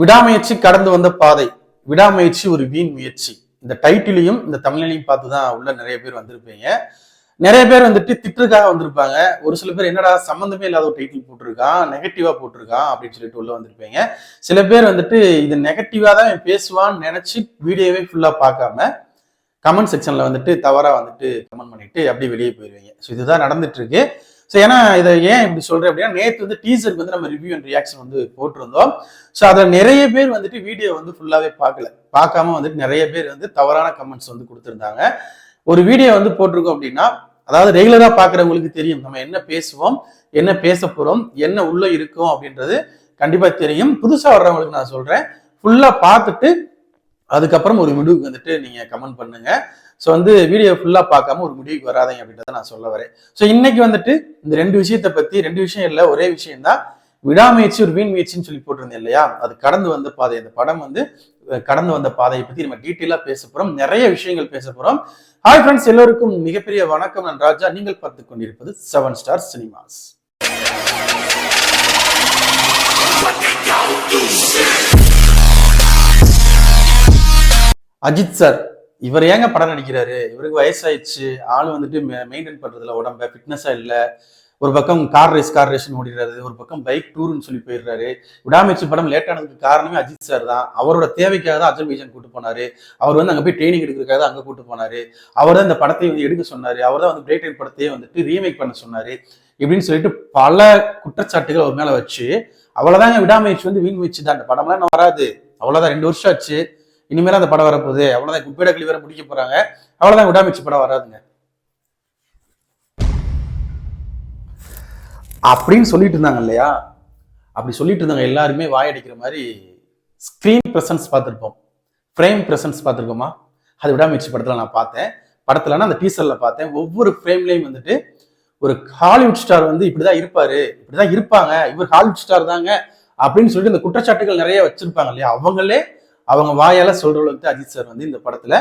விடாமுயற்சி கடந்து வந்த பாதை விடாமுயற்சி ஒரு வீண் முயற்சி. இந்த டைட்டிலையும் இந்த தமிழ்லையும் பார்த்து தான் உள்ள நிறைய பேர் வந்திருப்பீங்க. நிறைய பேர் வந்துட்டு திட்டுக்காக வந்திருப்பாங்க. ஒரு சில பேர் என்னடா சம்மந்தமே இல்லாத ஒரு டைட்டில் போட்டிருக்கான் நெகட்டிவா போட்டிருக்கான் அப்படின்னு சொல்லிட்டு உள்ள வந்திருப்பீங்க. சில பேர் வந்துட்டு இது நெகட்டிவா தான் பேசுவான்னு நினைச்சு வீடியோவே ஃபுல்லா பார்க்காம கமெண்ட் செக்ஷன்ல வந்துட்டு தவறா வந்துட்டு கமெண்ட் பண்ணிட்டு அப்படியே வெளியே போயிருவீங்க. ஸோ இதுதான் நடந்துட்டு இருக்கு. ஸோ ஏன்னா இதை ஏன் இப்படி சொல்கிறேன் அப்படின்னா நேற்று வந்து டீசருக்கு வந்து நம்ம ரிவ்யூ அண்ட் ரியாக்ஷன் வந்து போட்டிருந்தோம். ஸோ அதில் நிறைய பேர் வந்துட்டு வீடியோ வந்து ஃபுல்லாகவே பார்க்கல. பார்க்காம வந்துட்டு நிறைய பேர் வந்து தவறான கமெண்ட்ஸ் வந்து கொடுத்துருந்தாங்க. ஒரு வீடியோ வந்து போட்டிருக்கோம் அப்படின்னா அதாவது ரெகுலராக பார்க்குறவங்களுக்கு தெரியும். நம்ம என்ன பேசுவோம் என்ன பேச போகிறோம் என்ன உள்ளே இருக்கும் அப்படின்றது கண்டிப்பாக தெரியும். புதுசாக வர்றவங்களுக்கு நான் சொல்கிறேன் ஃபுல்லாக பார்த்துட்டு அதுக்கப்புறம் ஒரு முடிவுக்கு வந்துட்டு நீங்கள் கமெண்ட் பண்ணுங்கள் ஸோ வந்து வீடியோ ஃபுல்லாக பார்க்காம ஒரு முடிவுக்கு வராதீங்க அப்படின்றத நான் சொல்ல வரேன். ஸோ இன்னைக்கு வந்துட்டு இந்த ரெண்டு விஷயத்தை பற்றி ரெண்டு விஷயம் இல்லை ஒரே விஷயம் தான். விடாமுயற்சி ஒரு வீண் முயற்சின்னு சொல்லி போட்டிருந்தேன் இல்லையா? அது கடந்து வந்த பாதை. அந்த படம் வந்து கடந்து வந்த பாதையை பற்றி நம்ம டீட்டெயிலாக பேச போகிறோம் நிறைய விஷயங்கள் பேச போகிறோம் ஹாய் ஃப்ரெண்ட்ஸ் எல்லோருக்கும் மிகப்பெரிய வணக்கம். நான் ராஜா. நீங்கள் பார்த்து கொண்டிருப்பது seven star cinemas Ajith sir இவர் ஏங்க படம் நடிக்கிறாரு? இவருக்கு வயசாயிடுச்சு. ஆள் வந்துட்டு மெயின்டைன் பண்றதுல உடம்ப ஃபிட்னஸா இல்லை. ஒரு பக்கம் கார் ரேஸ் கார் ரேஸ்னு ஓடிடுறாரு. ஒரு பக்கம் பைக் டூர்னு சொல்லி போயிடுறாரு. விடாமச்சு படம் லேட் ஆனதுக்கு காரணமே அஜித் சார் தான். அவரோட தேவைக்காக தான் அஜர்பைஜான் கூட்டு போனாரு. அவர் வந்து அங்க போய் ட்ரைனிங் எடுக்கிறதுக்காக தான் அங்க கூட்டு போனாரு. அவர் தான் இந்த படத்தை வந்து எடுக்க சொன்னாரு. அவர் தான் வந்து பிரேக் டைம் படத்தையே வந்துட்டு ரீமேக் பண்ண சொன்னாரு. இப்படின்னு சொல்லிட்டு பல குற்றச்சாட்டுகள் அவர் மேல வச்சு அவ்வளவுதாங்க விடாமச்சு வந்து வீண் முயற்சி தான் அந்த படம்லாம் இன்னும் வராது. அவ்வளவுதான். ரெண்டு வருஷம் ஆச்சு. இனிமேல் அந்த படம் வரப்போகுது. அவ்வளோதான் குப்பேட கழிவு வேற முடிக்க போறாங்க. அவ்வளோதான் விடாமிச்சு படம் வராதுங்க. அப்படின்னு சொல்லிட்டு இருந்தாங்க இல்லையா? அப்படி சொல்லிட்டு இருந்தாங்க எல்லாருமே வாயடிக்கிற மாதிரி ஸ்க்ரீன் ப்ரெசன்ஸ் பார்த்துருப்போம். ஃப்ரேம் ப்ரெசன்ஸ் பார்த்துருக்கோமா? அது விடாமுயற்சி படத்தில் நான் பார்த்தேன். படத்துலனா அந்த டீசரில் பார்த்தேன். ஒவ்வொரு ஃப்ரேம்லையும் வந்துட்டு ஒரு ஹாலிவுட் ஸ்டார் வந்து இப்படிதான் இருப்பாரு. இப்படிதான் இருப்பாங்க. இவர் ஹாலிவுட் ஸ்டார் தாங்க. அப்படின்னு சொல்லிட்டு இந்த குற்றச்சாட்டுகள் நிறைய வச்சிருப்பாங்க இல்லையா? அவங்களே அவங்க வாயால சொல்ற அளவுக்கு அஜித் சார் வந்து இந்த படத்துல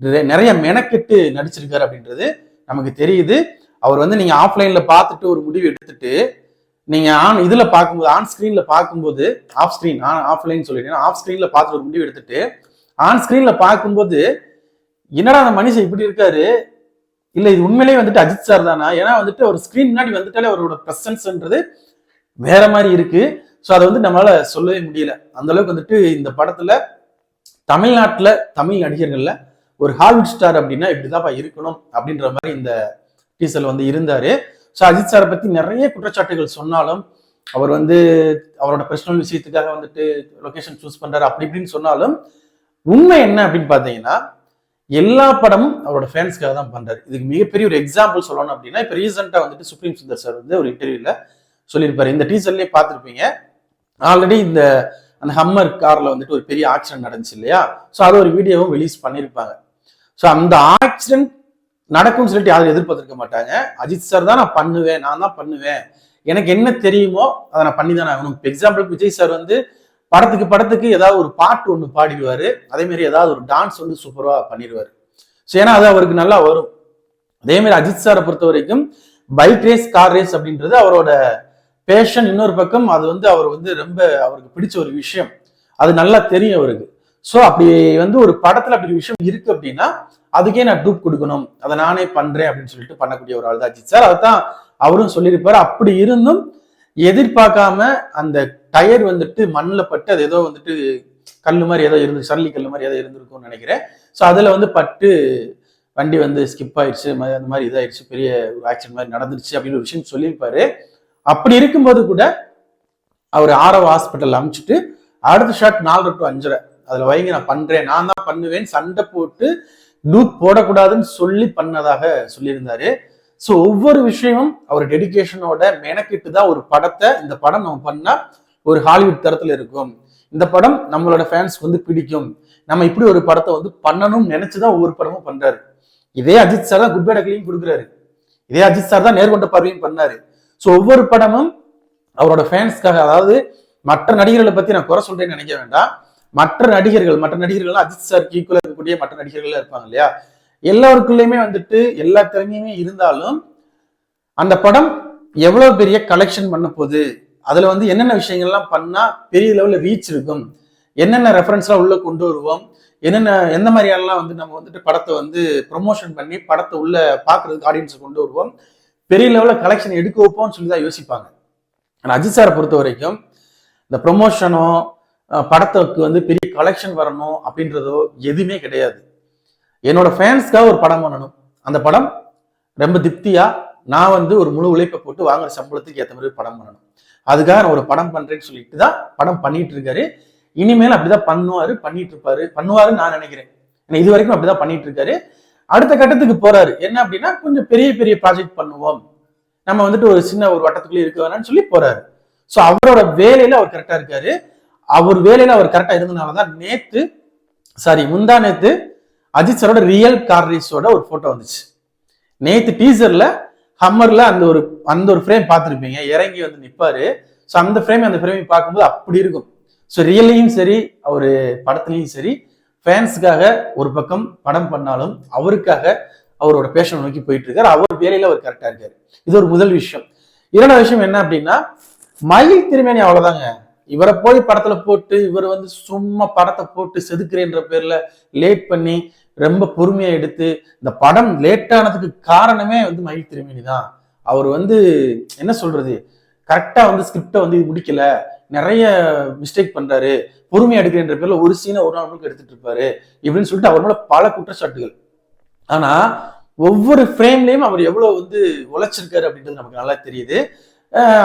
நிறைய- நிறைய மெனக்கெட்டு நடிச்சிருக்காரு அப்படின்றது நமக்கு தெரியுது. அவர் வந்து நீங்க ஆஃப்லைன்ல பார்த்துட்டு ஒரு முடிவு எடுத்துட்டு நீங்க ஆன் இதுல பார்க்கும்போது ஆன் ஸ்கிரீன்ல பார்க்கும்போது ஆஃப் ஸ்கிரீன் ஆஃப்லைன் சொல்லிட்டீங்கன்னா ஆஃப் ஸ்கிரீன்ல பார்த்து ஒரு முடிவு எடுத்துட்டு ஆன் ஸ்கிரீன்ல பார்க்கும்போது என்னடா அந்த மனுஷன் இப்படி இருக்காரு? இல்ல இது உண்மையிலேயே வந்துட்டு அஜித் சார் தானா? ஏன்னா வந்துட்டு ஒரு ஸ்கிரீன் முன்னாடி வந்துட்டாலே அவரோட ப்ரெசன்ஸ்ன்றது வேற மாதிரி இருக்கு. ஸோ அதை வந்து நம்மளால சொல்லவே முடியல. அந்த அளவுக்கு வந்துட்டு இந்த படத்துல தமிழ்நாட்டில் தமிழ் நடிகர்கள்ல ஒரு ஹாலிவுட் ஸ்டார் அப்படின்னா இப்படிதான்ப்பா இருக்கணும் அப்படின்ற மாதிரி இந்த டீசல் வந்து இருந்தாரு. ஸோ அஜித் சாரை பத்தி நிறைய குற்றச்சாட்டுகள் சொன்னாலும் அவர் வந்து அவரோட பர்சனல் விஷயத்துக்காக வந்துட்டு லொகேஷன் சூஸ் பண்றாரு அப்படி இப்படின்னு சொன்னாலும் உண்மை என்ன அப்படின்னு பார்த்தீங்கன்னா எல்லா படமும் அவரோட ஃபேன்ஸ்க்காக தான் பண்றாரு. இதுக்கு மிகப்பெரிய ஒரு எக்ஸாம்பிள் சொல்லணும் அப்படின்னா இப்போ ரீசெண்டாக வந்துட்டு சுப்ரீம் சுந்தர் சார் வந்து ஒரு இன்டர்வியூல சொல்லியிருப்பாரு. இந்த டீசர்லேயே பார்த்துருப்பீங்க. ஆல்ரெடி இந்த அந்த ஹம்மர் கார்ல வந்துட்டு ஒரு பெரிய ஆக்சிடென்ட் நடந்துச்சு இல்லையா? ஸோ அது ஒரு வீடியோவும் ரிலீஸ் பண்ணியிருப்பாங்க ஸோ அந்த ஆக்சிடென்ட் நடக்கும்னு சொல்லிட்டு யாரும் எதிர்பார்த்துருக்க மாட்டாங்க. அஜித் சார் தான் நான் பண்ணுவேன் நான் தான் பண்ணுவேன். எனக்கு என்ன தெரியுமோ அதை நான் பண்ணி தான் ஆகணும். இப்போ எக்ஸாம்பிள் விஜய் சார் வந்து படத்துக்கு படத்துக்கு ஏதாவது ஒரு பாட்டு ஒன்று பாடிடுவார். அதேமாரி ஏதாவது ஒரு டான்ஸ் வந்து சூப்பராக பண்ணிடுவார். ஸோ ஏன்னா அது அவருக்கு நல்லா வரும். அதேமாரி அஜித் சாரை பொறுத்த வரைக்கும் பைக் ரேஸ் கார் ரேஸ் அப்படின்றது அவரோட பேஷன் இன்னொரு பக்கம் அது வந்து அவர் வந்து ரொம்ப அவருக்கு பிடிச்ச ஒரு விஷயம். அது நல்லா தெரியும் அவருக்கு. ஸோ அப்படி வந்து ஒரு படத்துல அப்படி ஒரு விஷயம் இருக்கு அப்படின்னா அதுக்கே நான் டூப் கொடுக்கணும். அதை நானே பண்றேன் அப்படின்னு சொல்லிட்டு பண்ணக்கூடிய ஒரு ஆள் தான் அஜித் சார். அதைத்தான் அவரும் சொல்லியிருப்பாரு. அப்படி இருந்தும் எதிர்பார்க்காம அந்த டயர் வந்துட்டு மண்ணில் பட்டு அது ஏதோ வந்துட்டு கல் மாதிரி ஏதோ இருந்து சல்லி கல் மாதிரி ஏதோ இருந்திருக்கும்னு நினைக்கிறேன். ஸோ அதில் வந்து பட்டு வண்டி வந்து ஸ்கிப் ஆயிடுச்சு. அந்த மாதிரி இதாயிடுச்சு. பெரிய ஒரு ஆக்சிடென்ட் மாதிரி நடந்துருச்சு அப்படின்னு ஒரு விஷயம் சொல்லியிருப்பாரு. அப்படி இருக்கும்போது கூட அவர் ஆரவ ஹாஸ்பிட்டல் அனுப்பிச்சிட்டு அடுத்த ஷாட் நாலரை டு அஞ்சரை. அதுல வைங்க நான் பண்றேன். நான் தான் பண்ணுவேன். சண்டை போட்டு டூப் போடக்கூடாதுன்னு சொல்லி பண்ணதாக சொல்லியிருந்தாரு. ஸோ ஒவ்வொரு விஷயமும் அவர் டெடிகேஷனோட மெனக்கிட்டு தான் ஒரு படத்தை இந்த படம் நம்ம பண்ணா ஒரு ஹாலிவுட் தரத்துல இருக்கும். இந்த படம் நம்மளோட ஃபேன்ஸ்க்கு வந்து பிடிக்கும். நம்ம இப்படி ஒரு படத்தை வந்து பண்ணணும்னு நினைச்சுதான் ஒவ்வொரு படமும் பண்றாரு. இதே அஜித் சார் தான் குட் பை கொடுக்குறாரு. இதே அஜித் சார் தான் நேர்கொண்ட பார்வையும் பண்ணாரு. ஸோ ஒவ்வொரு படமும் அவரோட ஃபேன்ஸ்க்காக அதாவது மற்ற நடிகர்களை பத்தி நான் குறை சொல்றேன்னு நினைக்க வேண்டாம். மற்ற நடிகர்கள் மற்ற நடிகர்கள் அஜித் சார் ஈக்குவலா இருக்கக்கூடிய மற்ற நடிகர்கள்லாம் இருப்பாங்க இல்லையா? எல்லாருக்குள்ளயுமே வந்துட்டு எல்லா திறமையுமே இருந்தாலும் அந்த படம் எவ்வளவு பெரிய கலெக்ஷன் பண்ண போகுது? அதுல வந்து என்னென்ன விஷயங்கள்லாம் பண்ணா பெரிய லெவல்ல ரீச் இருக்கும்? என்னென்ன ரெஃபரன்ஸ்லாம் உள்ள கொண்டு வருவோம்? என்னென்ன எந்த மாதிரியெல்லாம் வந்து நம்ம வந்துட்டு படத்தை வந்து ப்ரொமோஷன் பண்ணி படத்தை உள்ள பார்க்கறதுக்கு ஆடியன்ஸை கொண்டு வருவோம்? பெரிய லெவலில் கலெக்ஷன் எடுக்க வைப்போம்னு சொல்லி தான் யோசிப்பாங்க. ஆனால் அஜித் சாரை பொறுத்த வரைக்கும் இந்த ப்ரொமோஷனோ படத்துக்கு வந்து பெரிய கலெக்ஷன் வரணும் அப்படின்றதோ எதுவுமே கிடையாது. என்னோட ஃபேன்ஸ்க்காக ஒரு படம் பண்ணணும். அந்த படம் ரொம்ப திருப்தியா நான் வந்து ஒரு முழு உழைப்பை போட்டு வாங்குற சம்பளத்துக்கு ஏற்ற மாதிரி படம் பண்ணணும். அதுக்காக நான் ஒரு படம் பண்றேன்னு சொல்லிட்டு தான் படம் பண்ணிட்டு இருக்காரு. இனிமேல் அப்படிதான் பண்ணுவாரு பண்ணிட்டு இருப்பாரு. பண்ணுவாருன்னு நான் நினைக்கிறேன். இது வரைக்கும் அப்படிதான் பண்ணிட்டு இருக்காரு. அடுத்த கட்டத்துக்கு போறாரு. என்ன அப்படின்னா கொஞ்சம் பெரிய பெரிய ப்ராஜெக்ட் பண்ணுவோம். நம்ம வந்துட்டு ஒரு சின்ன ஒரு வட்டத்துக்குள்ளே இருக்க வேணாம்னு சொல்லி போறாரு. ஸோ அவரோட வேலையில அவர் கரெக்டா இருக்காரு. அவர் வேலையில அவர் கரெக்டா இருந்ததுனாலதான் நேத்து சாரி முந்தா நேத்து அஜித் சரோட ரியல் கார் ரேஸோட ஒரு போட்டோ வந்துச்சு. நேத்து டீசர்ல ஹம்மர்ல அந்த ஒரு அந்த ஒரு ஃப்ரேம் பார்த்துருப்பீங்க. இறங்கி வந்து நிப்பாரு. ஸோ அந்த ஃப்ரேம் அந்த ஃப்ரேமையும் பார்க்கும்போது அப்படி இருக்கும். ஸோ ரியல்லையும் சரி அவர் படத்துலையும் சரி ஃபேன்ஸுக்காக ஒரு பக்கம் படம் பண்ணாலும் அவருக்காக அவரோட பேஷனை நோக்கி போயிட்டு இருக்காரு. அவர் வேலையில அவர் கரெக்டா இருக்காரு. இது ஒரு முதல் விஷயம். இரண்டாவது விஷயம் என்ன அப்படின்னா மயில் திருமேனி அவ்வளவுதாங்க. இவரை போய் படத்துல போட்டு இவர் வந்து சும்மா படத்தை போட்டு செதுக்குறேன்ற பேர்ல லேட் பண்ணி ரொம்ப பொறுமையா எடுத்து இந்த படம் லேட் ஆனதுக்கு காரணமே வந்து மயில் திருமேனி தான் அவர் வந்து என்ன சொல்றது? கரெக்டா வந்து ஸ்கிரிப்டை வந்து முடிக்கல. நிறைய மிஸ்டேக் பண்றாரு. பொறுமையா எடுக்கிறேன்ற பேர்ல ஒரு சீனை ஒரு நாள் எடுத்துட்டு இருப்பாரு இப்படின்னு சொல்லிட்டு அவர் மேல பல குற்றச்சாட்டுகள். ஆனா ஒவ்வொரு ஃப்ரேம்லயும் அவர் எவ்வளவு வந்து உழைச்சிருக்காரு அப்படின்றது நமக்கு நல்லா தெரியுது.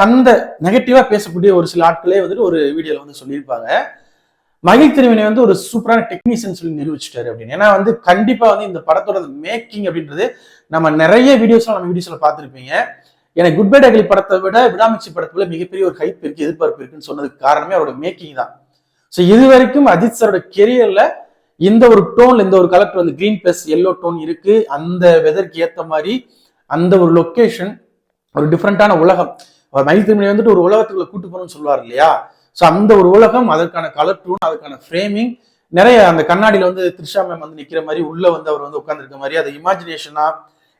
அந்த நெகட்டிவா பேசக்கூடிய ஒரு சில ஆட்களே வந்துட்டு ஒரு வீடியோல வந்து சொல்லியிருப்பாங்க. மகிழ் திருவினை வந்து ஒரு சூப்பரான டெக்னீஷியன் சொல்லி நிரூபிச்சிட்டாரு அப்படின்னு. ஏன்னா வந்து கண்டிப்பா வந்து இந்த படத்தோட மேக்கிங் அப்படின்றது நம்ம நிறைய வீடியோஸ்லாம் நம்ம வீடியோஸ்ல பார்த்துருப்பீங்க. எனக்கு குட் பை டகலி படத்தை விட விடாமிச்சி படத்துல மிகப்பெரிய ஒரு ஹைப் இருக்கு எதிர்பார்ப்பு இருக்குன்னு சொன்னதுக்கு காரணமே அவரோட மேக்கிங் தான். ஸோ இது வரைக்கும் அஜித் சாரோட கெரியர்ல இந்த ஒரு டோன்ல இந்த ஒரு கலெக்டர் வந்து கிரீன் பிளஸ் எல்லோ டோன் இருக்கு. அந்த வெதருக்கு ஏற்ற மாதிரி அந்த ஒரு லொக்கேஷன் ஒரு டிஃப்ரெண்டான உலகம். மயில் திருமணி வந்துட்டு ஒரு உலகத்துக்குள்ள கூட்டு போகணும்னு சொல்லுவார் இல்லையா? ஸோ அந்த ஒரு உலகம் அதற்கான கலர் டோன் அதுக்கான ஃப்ரேமிங் நிறைய அந்த கண்ணாடியில் வந்து த்ரிஷா மேம் வந்து நிற்கிற மாதிரி உள்ள வந்து அவர் வந்து உட்காந்துருக்க மாதிரி அது இமேஜினேஷனா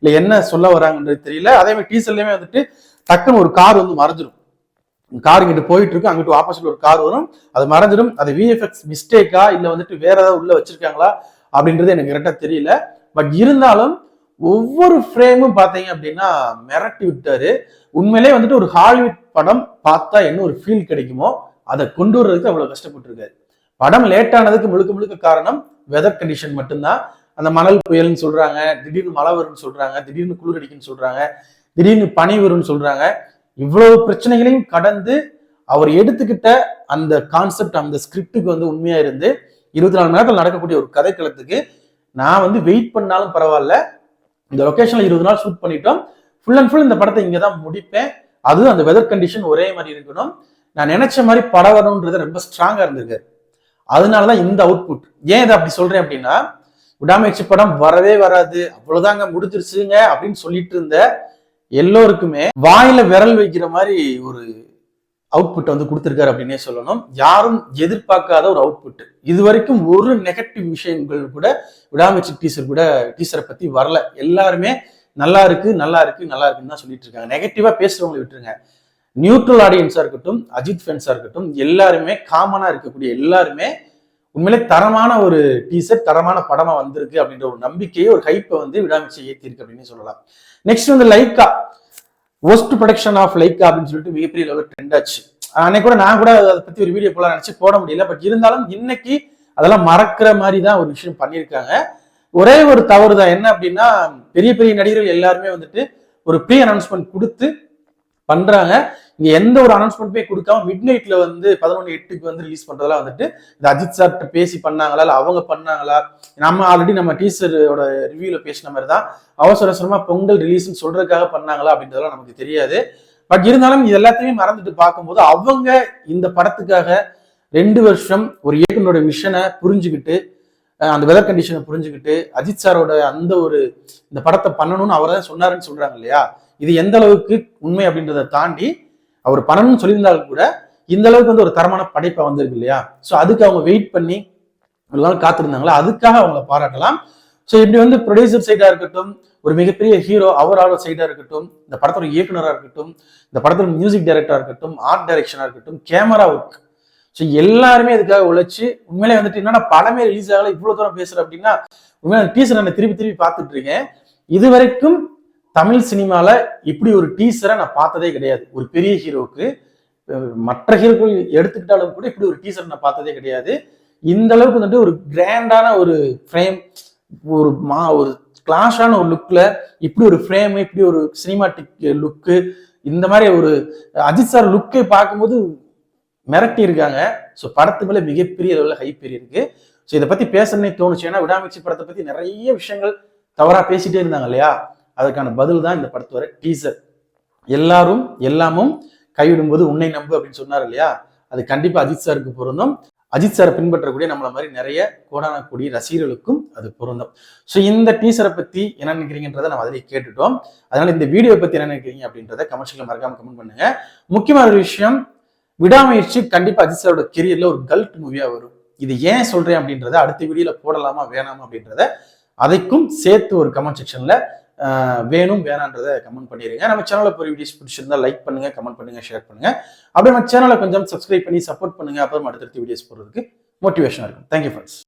இல்லை என்ன சொல்ல வராங்கன்றது தெரியல. அதே மாதிரி டீசல்லையுமே வந்துட்டு டக்குன்னு ஒரு கார் வந்து மறைஞ்சிடும் கார் இங்கிட்டு போயிட்டு இருக்கு அங்கிட்டு ஆப்போசிட்ல ஒரு கார் வரும். அது மறைஞ்சிடும் அது விஎஃப்எக்ஸ் மிஸ்டேக்கா இல்லை வந்துட்டு வேற ஏதாவது உள்ள வச்சிருக்காங்களா அப்படின்றது எனக்கு கரெக்டாக தெரியல. பட் இருந்தாலும் ஒவ்வொரு ஃப்ரேமும் பார்த்தீங்க அப்படின்னா மிரட்டி விட்டாரு. உண்மையிலே வந்துட்டு ஒரு ஹாலிவுட் படம் பார்த்தா என்ன ஒரு ஃபீல் கிடைக்குமோ அதை கொண்டு வர்றதுக்கு அவ்வளோ கஷ்டப்பட்டிருக்காரு. படம் லேட் ஆனதுக்கு முழுக்க முழுக்க காரணம் வெதர் கண்டிஷன் மட்டும்தான். அந்த மணல் புயல்னு சொல்றாங்க திடீர்னு மழை வரும்னு சொல்றாங்க திடீர்னு குளிர் அடிக்குன்னு சொல்றாங்க திடீர்னு பனி வரும்னு சொல்றாங்க. இவ்வளவு பிரச்சனைகளையும் கடந்து அவர் எடுத்துக்கிட்ட அந்த கான்செப்ட் அந்த ஸ்கிரிப்டுக்கு வந்து உண்மையா இருந்து இருபத்தி நாலு மணி நேரத்தில் நடக்கக்கூடிய ஒரு கதைக்களத்துக்கு நான் வந்து வெயிட் பண்ணாலும் பரவாயில்ல. இந்த லொக்கேஷன்ல இருபது நாள் ஷூட் பண்ணிட்டோம். ஃபுல் அண்ட் ஃபுல் இந்த படத்தை இங்கே தான் முடிப்பேன். அதுவும் அந்த வெதர் கண்டிஷன் ஒரே மாதிரி இருக்கணும். நான் நினைச்ச மாதிரி படம் வரணுன்றது ரொம்ப ஸ்ட்ராங்கா இருந்திருக்கு. அதனாலதான் இந்த அவுட்புட் ஏன் இதை அப்படி சொல்றேன் அப்படின்னா விடாமுயற்சி படம் வரவே வராது. அவ்வளவுதாங்க முடிஞ்சிருச்சுங்க அப்படின்னு சொல்லிட்டு இருந்த எல்லோருக்குமே வாயில விரல் வைக்கிற மாதிரி ஒரு அவுட்புட் வந்து கொடுத்துருக்காரு அப்படின்னே சொல்லணும். யாரும் எதிர்பார்க்காத ஒரு அவுட்புட் இது வரைக்கும் ஒரு நெகட்டிவ் விஷயங்கள் கூட விடாமுயற்சி டீசர் கூட டீசரை பத்தி வரல. எல்லாருமே நல்லா இருக்கு நல்லா இருக்கு நல்லா இருக்குன்னு தான் சொல்லிட்டு இருக்காங்க. நெகட்டிவா பேசுறவங்களை விட்டுருங்க. நியூட்ரல் ஆடியன்ஸா இருக்கட்டும் அஜித் ஃபேன்ஸா இருக்கட்டும் எல்லாருமே காமனா இருக்கக்கூடிய எல்லாருமே உண்மையிலே தரமான ஒரு டீசர் தரமான படமா வந்திருக்கு அப்படின்ற ஒரு நம்பிக்கையை ஒரு ஹைப்பை வந்து விடாமச்சை ஏற்றிருக்கு அப்படின்னு சொல்லலாம். நெக்ஸ்ட் வந்து லைக்கா ஒஸ்ட் ப்ரொடக்ஷன் ஆஃப் லைக்கா அப்படின்னு சொல்லிட்டு மிகப்பெரிய லெவலில் ட்ரெண்ட் ஆச்சு. அன்னைக்கு கூட நான் கூட அதை பத்தி ஒரு வீடியோ போல நினைச்சு போட முடியல. பட் இருந்தாலும் இன்னைக்கு அதெல்லாம் மறக்கிற மாதிரி தான் ஒரு விஷயம் பண்ணியிருக்காங்க. ஒரே ஒரு தவறு தான் என்ன அப்படின்னா பெரிய பெரிய நடிகர்கள் எல்லாருமே வந்துட்டு ஒரு ப்ரீ அனௌன்ஸ்மெண்ட் கொடுத்து பண்றாங்க. இங்க எந்த ஒரு அனௌன்ஸ்மெண்ட்டுமே கொடுக்காம மிட் நைட்ல வந்து பதினொன்று எட்டுக்கு வந்து ரிலீஸ் பண்றதெல்லாம் வந்துட்டு இந்த அஜித் சார்கிட்ட பேசி பண்ணாங்களா இல்ல அவங்க பண்ணாங்களா? நம்ம ஆல்ரெடி நம்ம டீச்சரோட ரிவ்யூல பேசின மாதிரி தான் அவசர அவசரமா பொங்கல் ரிலீஸ்னு சொல்றதுக்காக பண்ணாங்களா அப்படின்றதெல்லாம் நமக்கு தெரியாது. பட் இருந்தாலும் இது எல்லாத்தையுமே மறந்துட்டு பார்க்கும்போது அவங்க இந்த படத்துக்காக ரெண்டு வருஷம் ஒரு இயக்குனரோட மிஷனை புரிஞ்சுக்கிட்டு அந்த வெதர் கண்டிஷனை புரிஞ்சுக்கிட்டு அஜித் சாரோட அந்த ஒரு இந்த படத்தை பண்ணணும்னு அவர் தான் சொன்னாருன்னு சொல்றாங்க இல்லையா? இது எந்த அளவுக்கு உண்மை அப்படின்றத தாண்டி அவர் பண்ணணும்னு சொல்லியிருந்தாலும் கூட இந்த அளவுக்கு வந்து ஒரு தரமான படைப்பா வந்திருக்கு இல்லையா? ஸோ அதுக்கு அவங்க வெயிட் பண்ணி ஒரு நாள் காத்திருந்தாங்களா? அதுக்காக அவங்கள பாராட்டலாம். ஸோ இப்படி வந்து ப்ரொடியூசர் சைடா இருக்கட்டும் ஒரு மிகப்பெரிய ஹீரோ அவரோட சைடா இருக்கட்டும் இந்த படத்தோட இயக்குனராக இருக்கட்டும் இந்த படத்தோட மியூசிக் டைரக்டரா இருக்கட்டும் ஆர்ட் டைரக்ஷனா இருக்கட்டும் கேமரா ஒர்க் ஸோ எல்லாருமே இதுக்காக உழைச்சு உண்மையிலே வந்துட்டு என்னன்னா படமே ரிலீஸ் ஆகல இவ்வளோ தூரம் பேசுறேன் அப்படின்னா உண்மையில டீசர் நான் திருப்பி திருப்பி பார்த்துட்டு இருக்கேன். இது வரைக்கும் தமிழ் சினிமால இப்படி ஒரு டீசரை நான் பார்த்ததே கிடையாது. ஒரு பெரிய ஹீரோவுக்கு மற்ற ஹீரோக்கள் எடுத்துக்கிட்டாலும் கூட இப்படி ஒரு டீசர் நான் பார்த்ததே கிடையாது. இந்த அளவுக்கு வந்துட்டு ஒரு கிராண்டான ஒரு ஃப்ரேம் ஒரு மா ஒரு கிளாஷான ஒரு லுக்ல இப்படி ஒரு ஃப்ரேம் இப்படி ஒரு சினிமாட்டிக் லுக்கு இந்த மாதிரி ஒரு அஜித் சார் லுக்கை பார்க்கும்போது மிரட்டி இருக்காங்க. ஸோ படத்து மேல மிகப்பெரிய அளவில் ஹைப் இருக்கு. ஸோ இதை பத்தி பேசணும்னே தோணுச்சு. ஏன்னா விடாமிச்சி படத்தை பத்தி நிறைய விஷயங்கள் தவறா பேசிட்டே இருந்தாங்க இல்லையா? அதற்கான பதில் தான் இந்த படத்து வர. டீசர் எல்லாரும் எல்லாமும் கைவிடும்போது உன்னை நம்பு அப்படின்னு சொன்னார் இல்லையா? அது கண்டிப்பா அஜித் சாருக்கு பொருந்தும். அஜித் சாரை பின்பற்றக்கூடிய நம்மள மாதிரி நிறைய கோடானக்கூடிய ரசிகர்களுக்கும் அது பொருந்தும். ஸோ இந்த டீசரை பத்தி என்ன நினைக்கிறீங்கன்றதை நம்ம அதிலே கேட்டுட்டோம். அதனால இந்த வீடியோ பத்தி என்ன நினைக்கிறீங்க அப்படின்றத கமெண்ட்ஸ்ல மறக்காம கமெண்ட் பண்ணுங்க. முக்கியமான ஒரு விஷயம் விடாமுயற்சி கண்டிப்பா அஜித் சாரோட கெரியர்ல ஒரு கல்ட் மூவியா வரும். இது ஏன் சொல்றேன் அப்படின்றத அடுத்த வீடியோல போடலாமா வேணாமா அப்படின்றத அதைக்கும் சேர்த்து ஒரு கமெண்ட் செக்ஷன்ல வேணும் வேணான்றதை கமெண்ட் பண்ணிடுங்க. நம்ம சேனலில் போய் வீடியோஸ் பிடிச்சிருந்தா லைக் பண்ணுங்க கமெண்ட் பண்ணுங்க ஷேர் பண்ணுங்க. அப்படியே நம்ம சேனலை கொஞ்சம் சப்ஸ்கிரைப் பண்ணி சப்போர்ட் பண்ணுங்க. அப்புறம் அடுத்தடுத்த வீடியோஸ் போடுறதுக்கு மோட்டிவேஷனாக இருக்கும். Thank you friends